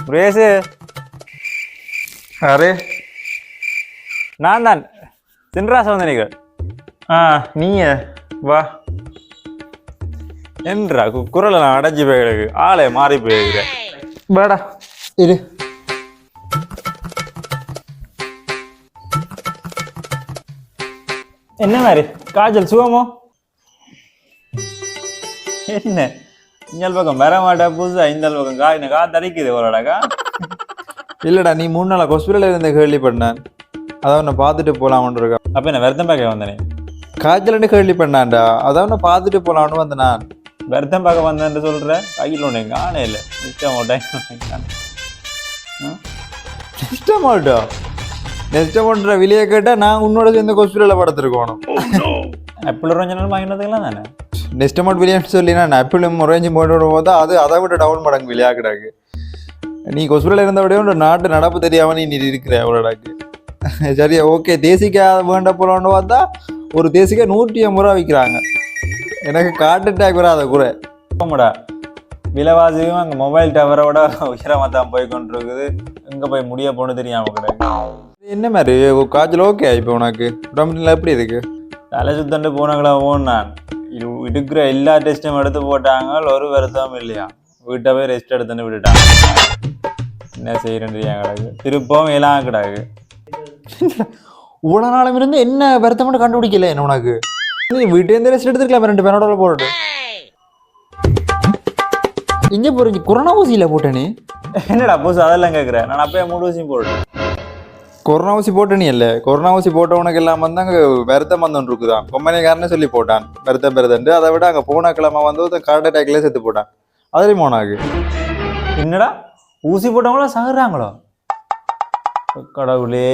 Suresh. Array நான் தான் சின்ராச வந்தனிகள் ஆ நீய. வா. என்றா குரலை நான் அடைஞ்சு போயிருக்கு ஆளே மாறி போயிருக்கிறேன் வாடா இரு. என்ன மாதிரி? காய்ச்சல் சுகமோ? என்ன? இந்த பக்கம் வர மாட்டா புதுசா இந்த பக்கம் கா இந்த கா தரிக்குது ஒருடக்கா இல்லடா நீ மூணு நாள் ஹாஸ்பிட்டலில் இருந்த கேள்விப்பட்டேன் அதான் உன்னை பார்த்துட்டு போகலாம்னு இருக்கா. அப்ப என்ன வருத்தம் பார்க்க வந்தனே காய்ச்சல்னு கேள்விப்பட்டான்டா அதான் உன்னை பார்த்துட்டு போகலாம்னு வந்தேன் நான். வருத்தம் பார்க்க வந்தேன்னு சொல்ற? கையில் ஒன்று காணே இல்லை. நிச்சயம் மாட்டேன் நெக்ஸ்ட் அமௌண்ட்டா நெக்ஸ்ட் அமௌண்ட்ற விலையை கேட்டால் நான் உன்னோட சேர்ந்து ஹாஸ்பிட்டலில் படுத்துருக்கணும். எப்படி கொஞ்ச நாள் வாங்கினதுக்கெல்லாம் தானே? நெஸ்டமோட் வில்லியம்ஸ் சொல்லி நான் ஆப்பிளும் முறைஞ்சி போட்டு போதா அது அதை விட டவுன் மடங்கு விளையா கிடாக்கு நீ ஹாஸ்பிட்டலில் இருந்தபடியே உன் நாட்டு நடப்பு தெரியாமல் நீ இருக்கிற அவ்வளோடாக்கு. சரியா ஓகே தேசிக்கா வேண்ட போகிறோன்னு பார்த்தா ஒரு தேசிக்கா நூற்றி ஐம்பது ரூபா விற்கிறாங்க எனக்கு கார்ட் அட்டாக் வராத குறை. போமுடா விலைவாசியும் அங்கே மொபைல் டவரோட உயரமாக தான் போய் கொண்டிருக்குது. எங்கே போய் முடிய போகணும் தெரியாமல் கிடையாது என்ன மாதிரி? காய்ச்சல் ஓகே இப்போ உனக்கு? உடம்புல எப்படி இருக்கு? தலை சுத்தண்டு போனங்களா ஓன் நான். இருக்கிற எல்லா டெஸ்ட்டும் எடுத்து போட்டாங்க ஒரு வருத்தம் இல்லையா வீட்டை போய் ரெஸ்ட் எடுத்துன்னு விட்டுட்டாங்க என்ன செய்யறேன் கிடக்கு திருப்பவும் எல்லாம் கிடக்கு இவ்வளோ நாளும் இருந்து என்ன வருத்தம் கண்டுபிடிக்கல என்ன உனக்கு நீ வீட்டேருந்து ரெஸ்ட் எடுத்துருக்கலாம் ரெண்டு பேரோட போட்டு இங்கே போறீங்க கொரோனா ஊசியில் போட்ட நீ என்னடா புதுசு அதெல்லாம் கேட்குறேன் நான் அப்பயே மூணு ஊசியும் போடுறேன் கொரோனா ஊசி போட்ட நீ இல்லை கொரோனா ஊசி போட்டவனுக்கு எல்லாம் வந்து அங்கே வருத்தம் வந்து இருக்குதான் கொம்பனைக்காரன்னு சொல்லி போட்டான். வருத்தம் பெருதண்டு அதை விட அங்க போன கிழமை வந்து ஒருத்தன் ஹார்ட் அட்டாக்ல செத்து போட்டான். அதுலேயும் போனாக்கு என்னடா? ஊசி போட்டவங்களாம் சாகுறாங்களோ கடவுளே.